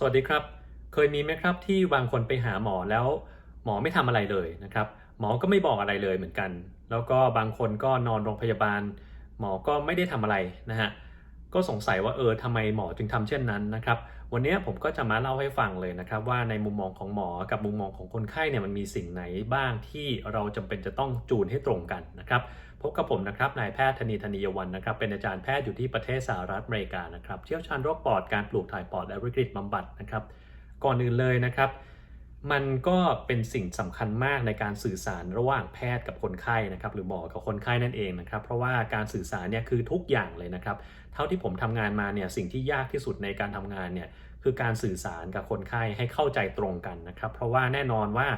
สวัสดีครับ เคยมีไหมครับที่บางคนไปหาหมอแล้ว หมอไม่ทำอะไรเลยนะครับ หมอก็ไม่บอกอะไรเลยเหมือนกัน แล้วก็บางคนก็นอนโรงพยาบาล หมอก็ไม่ได้ทำอะไรนะฮะก็สงสัยว่าเออทำไมหมอจึงทำเช่นนั้นนะครับ วันนี้ผมก็จะมาเล่าให้ฟังเลยนะครับ ว่าในมุมมองของหมอกับมุมมองของคนไข้เนี่ยมันมีสิ่งไหนบ้างที่เราจำเป็นจะต้องจูนให้ตรงกันนะครับ พบกับผมนะครับนายแพทย์ธนีธนียวันนะครับ เป็นอาจารย์แพทย์อยู่ที่ประเทศสหรัฐอเมริกานะครับ เชี่ยวชาญโรคปอดการปลูกถ่ายปอดและวิกฤตบำบัดนะครับ ก่อนอื่นเลยนะครับ มันก็เป็นสิ่งสำคัญมากในการสื่อสารระหว่างแพทย์กับคนไข้นะครับ หรือหมอกับคนไข้นั่นเองนะครับ เพราะว่าการสื่อสารเนี่ยคือทุกอย่างเลยนะครับ เท่าที่ผมทำงานมาเนี่ยสิ่งที่ยากที่สุดในการทำงานเนี่ยคือการสื่อสารกับคนไข้ให้เข้าใจตรงกันนะครับ เพราะว่าแน่นอนว่า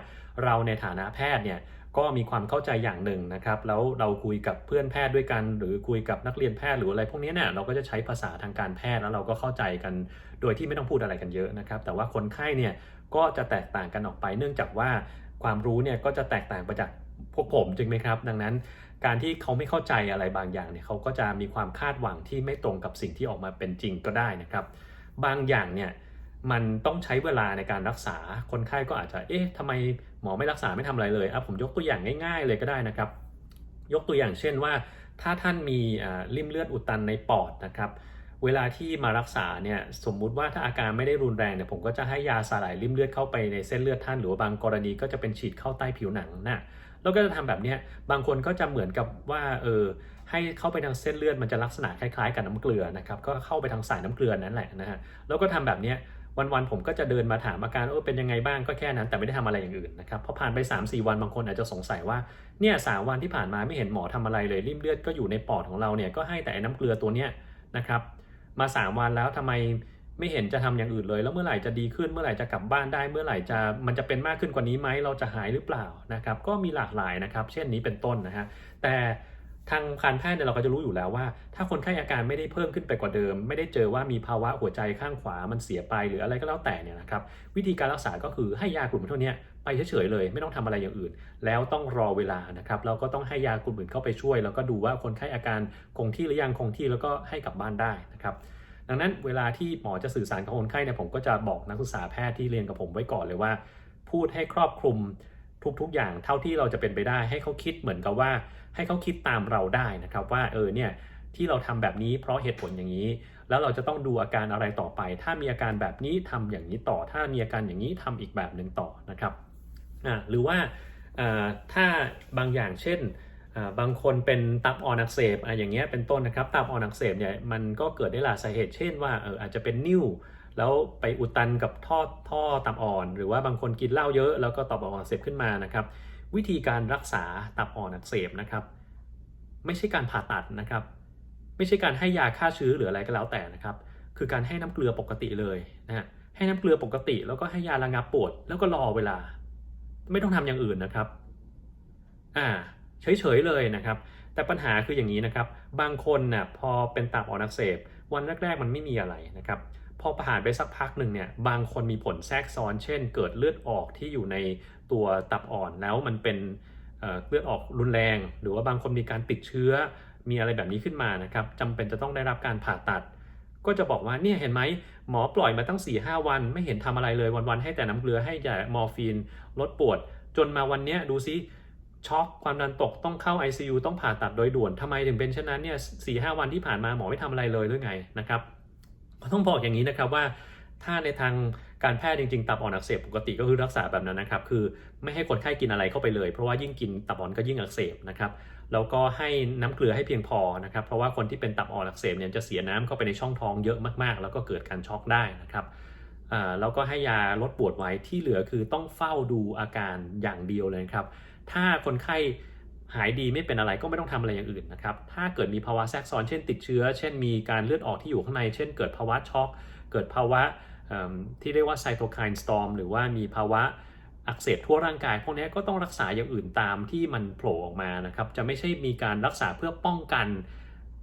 เราในฐานะแพทย์เนี่ย ก็มีความเข้าใจอย่างหนึ่งนะครับ แล้วเราคุยกับเพื่อนแพทย์ด้วยกัน หรือคุยกับนักเรียนแพทย์หรืออะไรพวกนี้เนี่ยเราก็จะใช้ภาษาทางการแพทย์แล้วเราก็เข้าใจกัน โดยที่ไม่ต้องพูดอะไรกันเยอะนะครับ แต่ว่าคนไข้เนี่ยก็จะแตกต่างกันออกไป เนื่องจากว่าความรู้เนี่ยก็จะแตกต่างไปจากพวกผมจริงไหมครับ ดังนั้นการที่เขาไม่เข้าใจอะไรบางอย่างเนี่ยเขาก็จะมีความคาดหวังที่ไม่ตรงกับสิ่งที่ออกมาเป็นจริงก็ได้นะครับ บางอย่างเนี่ย มันต้องใช้เวลาในการรักษา คนไข้ก็อาจจะ เอ๊ะทำไมหมอไม่รักษาไม่ทำอะไรเลยอะผมยกตัวอย่างง่ายๆเลยก็ได้นะครับ ยกตัวอย่างเช่นว่า ถ้าท่านมีริ่มเลือดอุดตันในปอดนะครับ เวลาที่มารักษาเนี่ยสมมุติว่าถ้าอาการไม่ได้รุนแรงเนี่ยผมก็จะให้ยาสลายริ่มเลือดเข้าไปในเส้นเลือดท่าน หรือว่าบางกรณีก็จะเป็นฉีดเข้าใต้ผิวหนังนะแล้วก็จะทำแบบนี้บางคนก็จะเหมือนกับว่าเออให้เข้าไปทางเส้นเลือดมันจะลักษณะคล้ายๆ กับน้ำเกลือนะครับก็เข้าไปทางสายน้ำเกลือนั่นแหละนะฮะแล้วก็ทำแบบนี้ วันๆผมก็จะเดินมาถามอาการเออเป็นยังไงบ้างก็แค่นั้นแต่ไม่ได้ทำอะไรอย่างอื่นนะครับพอผ่านไป 3-4 วันบางคนอาจจะสงสัยว่าเนี่ยสามวันที่ผ่านมาไม่เห็นหมอทำอะไรเลยริ่มเลือดก็อยู่ในปอดของเราเนี่ยก็ให้แต่ไอ้น้ำเกลือตัวเนี้ยนะครับมา 3 วันแล้วทำไมไม่เห็นจะทำอย่างอื่นเลย แล้วเมื่อไหร่จะดีขึ้นเมื่อไหร่จะกลับบ้านได้เมื่อไหร่จะมันจะเป็นมากขึ้นกว่านี้ไหมเราจะหายหรือเปล่านะครับก็มีหลากหลายนะครับ เช่นนี้เป็นต้นนะฮะแต่ ทางการแพทย์เนี่ยเราก็จะรู้อยู่แล้วว่า ถ้าคนไข้อาการไม่ได้เพิ่มขึ้นไปกว่าเดิม ไม่ได้เจอว่ามีภาวะหัวใจข้างขวามันเสียไปหรืออะไรก็แล้วแต่เนี่ยนะครับวิธีการรักษาก็คือให้ยากลุ่มเท่านี้ไปเฉยๆเลย ไม่ต้องทำอะไรอย่างอื่น แล้วต้องรอเวลานะครับแล้วก็ต้องให้ยากลุ่มอื่นเข้าไปช่วย แล้วก็ดูว่าคนไข้อาการคงที่หรือยังคงที่แล้วก็ให้กลับบ้านได้นะครับดังนั้นเวลาที่หมอจะสื่อสารกับคนไข้เนี่ยผมก็จะบอกนักศึกษาแพทย์ที่เรียนกับผมไว้ก่อนเลยว่า พูดให้ครอบคลุม ทุกๆ อย่างเท่าที่เราจะเป็นไปได้ให้เขาคิดเหมือนกับว่า ให้เขาคิดตามเราได้นะครับว่าเออเนี่ยที่เราทำแบบนี้เพราะเหตุผลอย่างนี้ แล้วเราจะต้องดูอาการอะไรต่อไป ถ้ามีอาการแบบนี้ทำอย่างนี้ต่อ ถ้ามีอาการอย่างนี้ทำอีกแบบหนึ่งต่อนะครับอ่าหรือว่าอ่าถ้าบางอย่างเช่นอ่าบางคนเป็นตับอ่อนอักเสบอะอย่างเงี้ยเป็นต้นนะครับตับอ่อนอักเสบเนี่ยมันก็เกิดได้หลายสาเหตุเช่นว่าเอออาจจะเป็นนิ่ว แล้วไปอุดตันกับท่อท่อตับอ่อน หรือว่าบางคนกินเหล้าเยอะแล้วก็ตับอ่อนอักเสบขึ้นมานะครับ วิธีการรักษาตับอ่อนอักเสบนะครับ ไม่ใช่การผ่าตัดนะครับ ไม่ใช่การให้ยาฆ่าเชื้อหรืออะไรก็แล้วแต่นะครับ คือการให้น้ำเกลือปกติเลยนะฮะให้น้ำเกลือปกติ แล้วก็ให้ยาระงับปวด แล้วก็รอเวลา ไม่ต้องทำอย่างอื่นนะครับอ่าเฉยๆเลยนะครับ แต่ปัญหาคืออย่างนี้นะครับ บางคนน่ะพอเป็นตับอ่อนอักเสบวันแรก ๆ มันไม่มีอะไรนะครับ พอผ่านไปสักพักหนึ่งเนี่ยบางคนมีผลแทรกซ้อน เช่น เกิดเลือดออกที่อยู่ในตัวตับอ่อนแล้วมันเป็นเเลือดออกรุนแรง หรือว่าบางคนมีการติดเชื้อมีอะไรแบบนี้ขึ้นมานะครับจำเป็นจะต้องได้รับการผ่าตัด ก็จะบอกว่าเนี่ยเห็นไหมหมอปล่อยมาตั้ง4ีหวัน ไม่เห็นทำอะไรเลยวันๆให้แต่น้ำเกลือให้ยามอร์ฟีนลดปวด จนมาวันเนี้ยดูซิช็อกความดันตกต้องเข้า ICU ต้องผ่าตัดโดยด่วนทำไมถึงเป็นเช่นนั้นเนี่ยสี่ห้าวันที่ผ่านมาหมอไม่ทำอะไรเลยหรือไงนะครับ ต้องบอกอย่างนี้นะครับว่าถ้าในทางการแพทย์จริงๆ ตับอ่อนอักเสบปกติก็คือรักษาแบบนั้นนะครับคือไม่ให้คนไข้กินอะไรเข้าไปเลย เพราะว่ายิ่งกินตับอ่อนก็ยิ่งอักเสบนะครับแล้วก็ให้น้ำเกลือให้เพียงพอนะครับเพราะว่าคนที่เป็นตับอ่อนอักเสบเนี่ยจะเสียน้ำเข้าไปในช่องท้องเยอะมากๆ แล้วก็เกิดการช็อกได้นะครับแล้วก็ให้ยาลดปวดไว้ที่เหลือคือต้องเฝ้าดูอาการอย่างเดียวเลยครับถ้าคนไข้ หายดีไม่เป็นอะไรก็ไม่ต้องทำอะไรอย่างอื่นนะครับ ถ้าเกิดมีภาวะแทรกซ้อนเช่นติดเชื้อ เช่นมีการเลือดออกที่อยู่ข้างใน เช่นเกิดภาวะช็อก เกิดภาวะที่เรียกว่าไซโตไคน์สตอมหรือว่ามีภาวะอักเสบทั่วร่างกาย พวกนี้ก็ต้องรักษาอย่างอื่นตามที่มันโผล่ออกมานะครับ จะไม่ใช่มีการรักษาเพื่อป้องกัน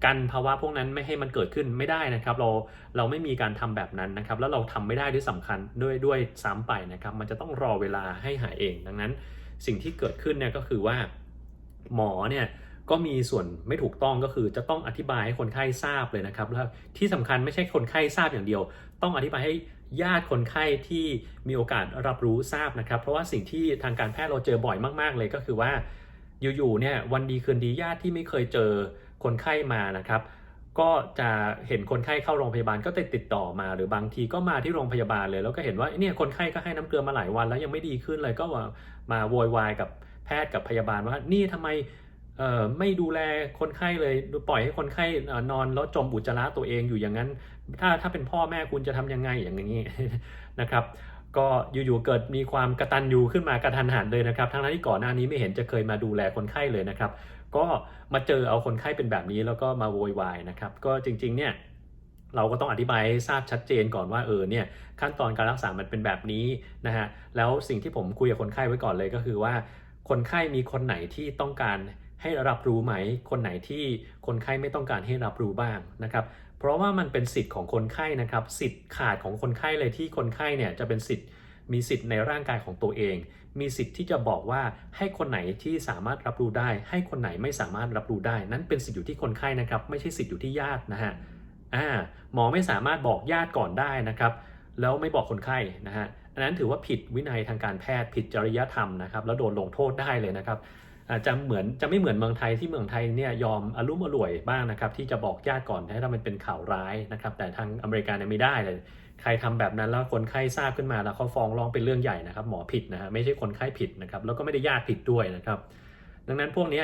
กันภาวะพวกนั้นไม่ให้มันเกิดขึ้นไม่ได้นะครับ เราเราไม่มีการทำแบบนั้นนะครับ แล้วเราทำไม่ได้ด้วยสำคัญด้วยด้วยซ้ำไปนะครับ มันจะต้องรอเวลาให้หายเองดังนั้น สิ่งที่เกิดขึ้นเนี่ยก็คือว่า หมอเนี่ยก็มีส่วนไม่ถูกต้องก็คือจะต้องอธิบายให้คนไข้ทราบเลยนะครับแล้วที่สำคัญไม่ใช่คนไข้ทราบอย่างเดียว ต้องอธิบายให้ญาติคนไข้ที่มีโอกาสรับรู้ทราบนะครับ เพราะว่าสิ่งที่ทางการแพทย์เราเจอบ่อยมาก ๆ เลยก็คือว่าอยู่ๆเนี่ยวันดีคืนดีญาติที่ไม่เคยเจอคนไข้มานะครับ ก็จะเห็นคนไข้เข้าโรงพยาบาลก็ติดติดต่อมา หรือบางทีก็มาที่โรงพยาบาลเลย แล้วก็เห็นว่าเนี่ยคนไข้ก็ให้น้ำเกลือมาหลายวันแล้วยังไม่ดีขึ้นเลยก็มาโวยวายกับ แพทย์กับพยาบาลว่านี่ทำไมไม่ดูแลคนไข้เลยปล่อยให้คนไข้นอนแล้วจมอุจจาระตัวเองอยู่อย่างนั้น ถ้าถ้าเป็นพ่อแม่คุณจะทำยังไงอย่างนี้นะครับ ก็อยู่ๆเกิดมีความกระตันยูขึ้นมากระทันหันเลยนะครับ ทั้งนั้นที่ก่อนหน้านี้ไม่เห็นจะเคยมาดูแลคนไข้เลยนะครับ ก็มาเจอเอาคนไข้เป็นแบบนี้แล้วก็มาโวยวายนะครับ ก็จริงๆเนี่ยเราก็ต้องอธิบายให้ทราบชัดเจนก่อนว่าเออเนี่ยขั้นตอนการรักษามันเป็นแบบนี้นะฮะแล้วสิ่งที่ผมคุยกับคนไข้ไว้ก่อนเลยก็คือว่า คนไข้มีคนไหนที่ต้องการให้รับรู้ไหม คนไหนที่คนไข้ไม่ต้องการให้รับรู้บ้างนะครับ เพราะว่ามันเป็นสิทธิ์ของคนไข้นะครับ สิทธิ์ขาดของคนไข้เลยที่คนไข้เนี่ยจะเป็นสิทธิ์ มีสิทธิ์ในร่างกายของตัวเอง มีสิทธิ์ที่จะบอกว่าให้คนไหนที่สามารถรับรู้ได้ ให้คนไหนไม่สามารถรับรู้ได้ นั้นเป็นสิทธิ์อยู่ที่คนไข้นะครับ ไม่ใช่สิทธิ์อยู่ที่ญาตินะฮะ อ่า หมอไม่สามารถบอกญาติก่อนได้นะครับ แล้วไม่บอกคนไข้นะฮะ อันนั้นถือว่าผิดวินัยทางการแพทย์ผิดจริยธรรมนะครับแล้วโดนลงโทษได้เลยนะครับอาจจะเหมือนจะไม่เหมือนเมืองไทยที่เมืองไทยเนี่ยยอมอารมุ่มอร่วยบ้างนะครับที่จะบอกญาติก่อนถ้ามันเป็นข่าวร้ายนะครับแต่ทางอเมริกาเนี่ยไม่ได้เลย ใครทำแบบนั้นแล้วคนไข้ทราบขึ้นมาแล้วเขาฟ้องร้องเป็นเรื่องใหญ่นะครับหมอผิดนะฮะไม่ใช่คนไข้ผิดนะครับแล้วก็ไม่ได้ญาติผิดด้วยนะครับ ดังนั้นพวกนี้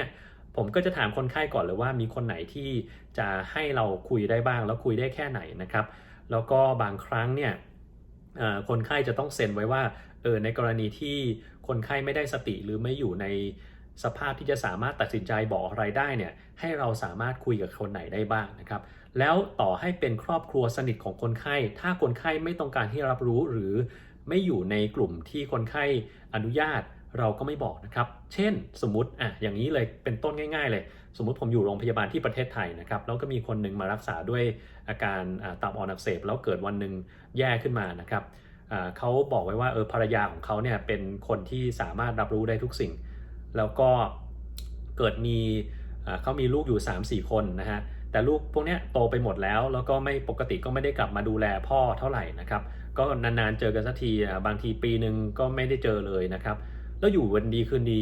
ผมก็จะถามคนไข้ก่อนเลยว่ามีคนไหนที่จะให้เราคุยได้บ้าง แล้วคุยได้แค่ไหนนะครับ แล้วก็บางครั้งเนี่ย คนไข้จะต้องเซ็นไว้ว่าเออในกรณีที่คนไข้ไม่ได้สติหรือไม่อยู่ในสภาพที่จะสามารถตัดสินใจบอกอะไรได้เนี่ยให้เราสามารถคุยกับคนไหนได้บ้างนะครับ แล้วต่อให้เป็นครอบครัวสนิทของคนไข้ ถ้าคนไข้ไม่ต้องการที่รับรู้หรือไม่อยู่ในกลุ่มที่คนไข้อนุญาตเราก็ไม่บอกนะครับ เช่นสมมติอะอย่างนี้เลยเป็นต้นง่าย ๆ เลย สมมติผมอยู่โรงพยาบาลที่ประเทศไทยนะครับแล้วก็มีคนหนึ่งมารักษาด้วยอาการตับอ่อนอักเสบแล้วเกิดวันหนึ่งแย่ขึ้นมานะครับเขาบอกไว้ว่าเออภรรยาของเขาเนี่ยเป็นคนที่สามารถรับรู้ได้ทุกสิ่ง แล้วก็เกิดมีเขามีลูกอยู่ 3-4 คนนะฮะแต่ลูกพวกนี้โตไปหมดแล้ว แล้วก็ไม่ปกติก็ไม่ได้กลับมาดูแลพ่อเท่าไหร่นะครับ ก็นานๆเจอกันสักทีบางทีปีหนึ่งก็ไม่ได้เจอเลยนะครับ แล้วอยู่วันดีคืนดี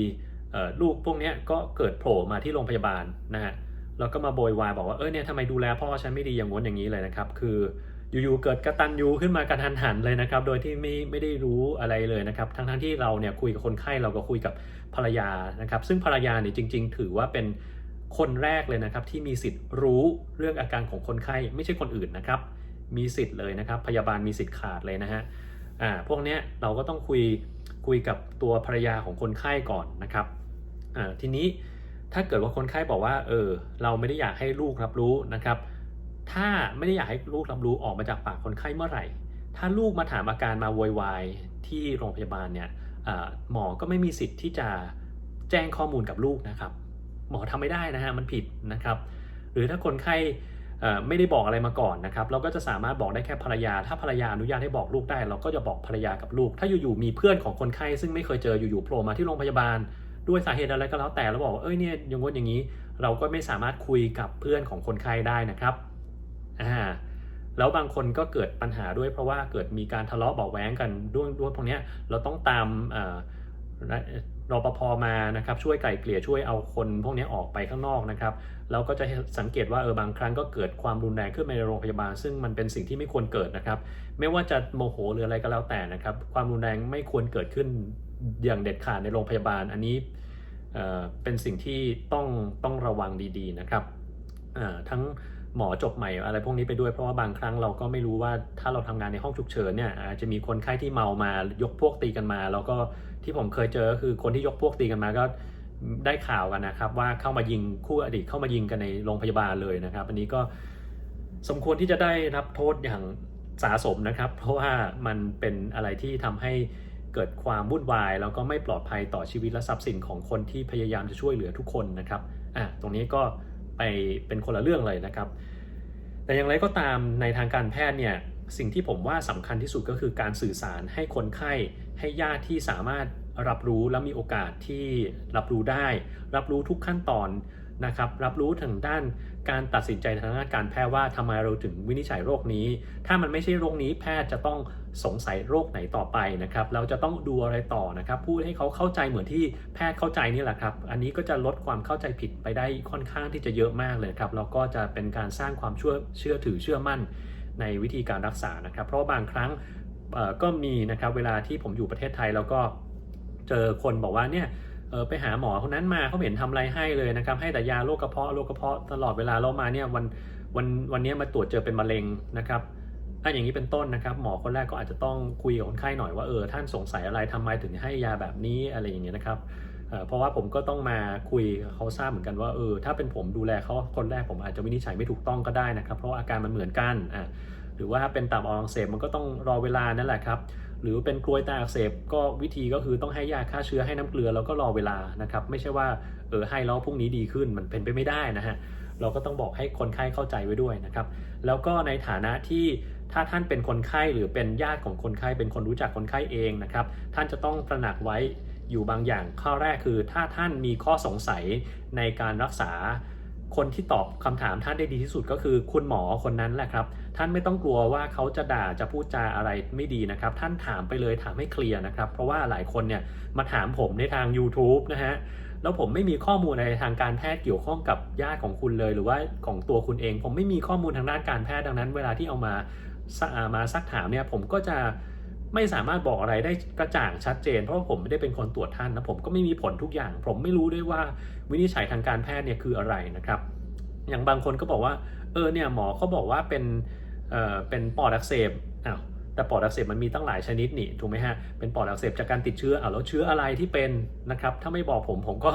ลูกพวกนี้ก็เกิดโผล่มาที่โรงพยาบาลนะฮะแล้วก็มาโบยวายบอกว่าเออเนี่ยทำไมดูแลพ่อฉันไม่ดีอย่างง้นอย่างนี้เลยนะครับ คืออยู่ๆเกิดกระตันยูขึ้นมากระทันหันเลยนะครับ โดยที่ไม่ไม่ได้รู้อะไรเลยนะครับ ทั้งๆที่เราเนี่ยคุยกับคนไข้เราก็คุยกับภรรยานะครับ ซึ่งภรรยาเนี่ยจริง ๆ ถือว่าเป็นคนแรกเลยนะครับ ที่มีสิทธิ์รู้เรื่องอาการของคนไข้ไม่ใช่คนอื่นนะครับ มีสิทธิ์เลยนะครับ พยาบาลมีสิทธิ์ขาดเลยนะฮะอ่าพวกเนี้ยเราก็ต้องคุยคุยกับตัวภรรยาของคนไข้ก่อนนะครับ อ่าทีนี้ถ้าเกิดว่าคนไข้บอกว่า เออ เราไม่ได้อยากให้ลูกรับรู้นะครับ ถ้าไม่ได้อยากให้ลูกรับรู้ออกมาจากปากคนไข้เมื่อไหร่ ถ้าลูกมาถามอาการมาโวยวายที่โรงพยาบาลเนี่ยหมอก็ไม่มีสิทธิ์ที่จะแจ้งข้อมูลกับลูกนะครับ หมอทำไม่ได้นะฮะมันผิดนะครับ หรือถ้าคนไข้ไม่ได้บอกอะไรมาก่อนนะครับ เราก็จะสามารถบอกได้แค่ภรรยา ถ้าภรรยาอนุญาตให้บอกลูกได้ เราก็จะบอกภรรยากับลูก ถ้าอยู่ๆมีเพื่อนของคนไข้ซึ่งไม่เคยเจออยู่ๆโผล่มาที่โรงพยาบาล ด้วยสาเหตุอะไรก็แล้วแต่แล้วบอกว่าเอ้ยเนี่ยอย่างงนอย่างนี้ เราก็ไม่สามารถคุยกับเพื่อนของคนไข้ได้นะครับอ่าแล้วบางคนก็เกิดปัญหาด้วยเพราะว่าเกิดมีการทะเลาะเบาะแว้งกันด้วยด้วยพวกนี้เราต้องตามอ่อรปภมานะครับช่วยไก่เกลี่ยช่วยเอาคนพวกนี้ออกไปข้างนอกนะครับแล้วก็จะสังเกตว่าเออบางครั้งก็เกิดความรุนแรงขึ้นในโรงพยาบาล ซึ่งมันเป็นสิ่งที่ไม่ควรเกิดนะครับ ไม่ว่าจะโมโหหรืออะไรก็แล้วแต่นะครับ ความรุนแรงไม่ควรเกิดขึ้น อย่างเด็ดขาดในโรงพยาบาล อันนี้เป็นสิ่งที่ต้องต้องระวังดีๆนะครับทั้งหมอจบใหม่อะไรพวกนี้ไปด้วยเพราะว่าบางครั้งเราก็ไม่รู้ว่าถ้าเราทำงานในห้องฉุกเฉินเนี่ยอาจจะมีคนไข้ที่เมามายกพวกตีกันมา แล้วก็ที่ผมเคยเจอก็คือคนที่ยกพวกตีกันมาก็ได้ข่าวกันนะครับ ว่าเข้ามายิงคู่อดีตเข้ามายิงกันในโรงพยาบาลเลยนะครับ อันนี้ก็สมควรที่จะได้รับโทษอย่างสาสมนะครับ เพราะว่ามันเป็นอะไรที่ทำให้ เกิดความวุ่นวาย แล้วก็ไม่ปลอดภัยต่อชีวิตและทรัพย์สินของคนที่พยายามจะช่วยเหลือทุกคนนะครับอะตรงนี้ก็ไปเป็นคนละเรื่องเลยนะครับ แต่อย่างไรก็ตามในทางการแพทย์เนี่ยสิ่งที่ผมว่าสำคัญที่สุดก็คือการสื่อสารให้คนไข้ให้ญาติที่สามารถรับรู้และมีโอกาสที่รับรู้ได้ รับรู้ทุกขั้นตอน นะครับรับรู้ถึงด้านการตัดสินใจทางด้านการแพทย์ว่าทำไมเราถึงวินิจฉัยโรคนี้ ถ้ามันไม่ใช่โรคนี้แพทย์จะต้องสงสัยโรคไหนต่อไปนะครับเราจะต้องดูอะไรต่อนะครับพูดให้เขาเข้าใจเหมือนที่แพทย์เข้าใจนี่แหละครับ อันนี้ก็จะลดความเข้าใจผิดไปได้ค่อนข้างที่จะเยอะมากเลยครับแล้วก็จะเป็นการสร้างความเชื่อเชื่อถือเชื่อมั่นในวิธีการรักษานะครับ เพราะบางครั้งก็มีนะครับเวลาที่ผมอยู่ประเทศไทยแล้วก็เจอคนบอกว่าเนี่ย เออไปหาหมอคนนั้นมาเขาเห็นทำอะไรให้เลยนะครับ ให้แต่ยาโรคกระเพาะโรคกระเพาะตลอดเวลาเรามาเนี่ยวันวันวันนี้มาตรวจเจอเป็นมะเร็งนะครับอันอย่างนี้เป็นต้นนะครับ หมอคนแรกก็อาจจะต้องคุยกับคนไข้หน่อยว่าเออท่านสงสัยอะไรทำไมถึงให้ยาแบบนี้อะไรอย่างเงี้ยนะครับเเพราะว่าผมก็ต้องมาคุยเขาทราบเหมือนกันว่าเออถ้าเป็นผมดูแลเขาคนแรกผมอาจจะวินิจฉัยไม่ถูกต้องก็ได้นะครับ เพราะาอาการมันเหมือนกันอะ รือว่าเป็นตับอ่อนอักเสบมันก็ต้องรอเวลานั่นแหละครับ หรือเป็นกลวยตาอักเสบก็วิธีก็คือต้องให้ยาฆ่าเชื้อให้น้ำเกลือแล้วก็รอเวลานะครับ ไม่ใช่ว่าเออให้แล้วพรุ่งนี้ดีขึ้นมันเป็นไปไม่ได้นะฮะเราก็ต้องบอกให้คนไข้เข้าใจไว้ด้วยนะครับ แล้วก็ในฐานะที่ถ้าท่านเป็นคนไข้หรือเป็นญาติของคนไข้เป็นคนรู้จักคนไข้เองนะครับ ท่านจะต้องตระหนักไว้อยู่บางอย่างข้อแรกคือ ถ้าท่านมีข้อสงสัยในการรักษา คนที่ตอบคำถามท่านได้ดีที่สุดก็คือคุณหมอคนนั้นแหละครับ ท่านไม่ต้องกลัวว่าเขาจะด่าจะพูดจาอะไรไม่ดีนะครับ ท่านถามไปเลยถามให้เคลียร์นะครับ เพราะว่าหลายคนเนี่ยมาถามผมในทาง YouTube นะฮะแล้วผมไม่มีข้อมูลในทางการแพทย์เกี่ยวข้องกับญาติของคุณเลย หรือว่าของตัวคุณเอง ผมไม่มีข้อมูลทางด้านการแพทย์ดังนั้น เวลาที่เอามาสมาซักถามเนี่ยผมก็จะ ไม่สามารถบอกอะไรได้กระจ่างชัดเจน เพราะว่าผมไม่ได้เป็นคนตรวจท่านนะผมก็ไม่มีผลทุกอย่าง ผมไม่รู้ด้วยว่าวินิจฉัยทางการแพทย์เนี่ยคืออะไรนะครับ อย่างบางคนก็บอกว่าเออเนี่ยหมอเขาบอกว่าเป็นเอ่อเป็นปอดอักเสบอ้าวแต่ปอดอักเสบมันมีตั้งหลายชนิดนี่ถูกไหมฮะเป็นปอดอักเสบจากการติดเชื้ออ้าวแล้วเชื้ออะไรที่เป็นนะครับถ้าไม่บอกผมผมก็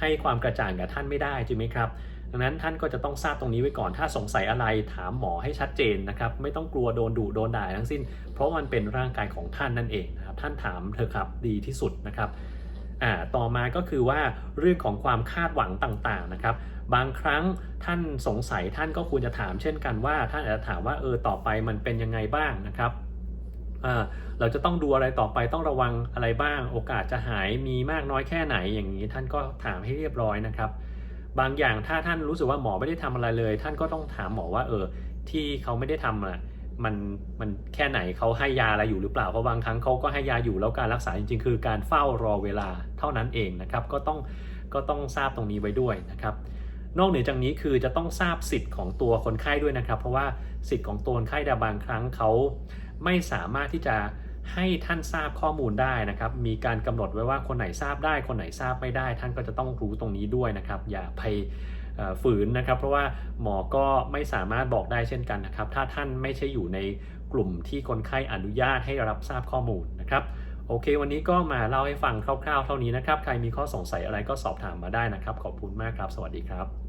ให้ความกระจ่างกับท่านไม่ได้จริงไหมครับ ดังนั้นท่านก็จะต้องทราบตรงนี้ไว้ก่อน ถ้าสงสัยอะไรถามหมอให้ชัดเจนนะครับ ไม่ต้องกลัวโดนดุโดนด่าทั้งสิ้น เพราะมันเป็นร่างกายของท่านนั่นเองนะครับ ท่านถามเถอะครับดีที่สุดนะครับอ่าต่อมาก็คือว่าเรื่องของความคาดหวังต่างๆนะครับ บางครั้งท่านสงสัยท่านก็ควรจะถามเช่นกันว่าท่านอาจจะถามว่าเออต่อไปมันเป็นยังไงบ้างนะครับอ่าเราจะต้องดูอะไรต่อไปต้องระวังอะไรบ้าง โอกาสจะหายมีมากน้อยแค่ไหนอย่างนี้ท่านก็ถามให้เรียบร้อยนะครับ บางอย่างถ้าท่านรู้สึกว่าหมอไม่ได้ทำอะไรเลย ท่านก็ต้องถามหมอว่าเออที่เขาไม่ได้ทำอะมันมันแค่ไหนเขาให้ยาอะไรอยู่หรือเปล่าเพราะบางครั้งเขาก็ให้ยาอยู่แล้วการรักษาจริง ๆ คือการเฝ้ารอเวลาเท่านั้นเองนะครับก็ต้องก็ต้องทราบตรงนี้ไว้ด้วยนะครับนอกเหนือจากนี้คือจะต้องทราบสิทธิ์ของตัวคนไข้ด้วยนะครับ เพราะว่าสิทธิ์ของตัวคนไข้แต่บางครั้งเขาไม่สามารถที่จะ ให้ท่านทราบข้อมูลได้นะครับ มีการกำหนดไว้ว่าคนไหนทราบได้ คนไหนทราบไม่ได้ ท่านก็จะต้องรู้ตรงนี้ด้วยนะครับ อย่าไปฝืนนะครับ เพราะว่าหมอก็ไม่สามารถบอกได้เช่นกันนะครับ ถ้าท่านไม่ใช่อยู่ในกลุ่มที่คนไข้อนุญาตให้รับทราบข้อมูลนะครับ โอเค วันนี้ก็มาเล่าให้ฟังคร่าวๆ เท่านี้นะครับ ใครมีข้อสงสัยอะไรก็สอบถามมาได้นะครับ ขอบคุณมากครับ สวัสดีครับ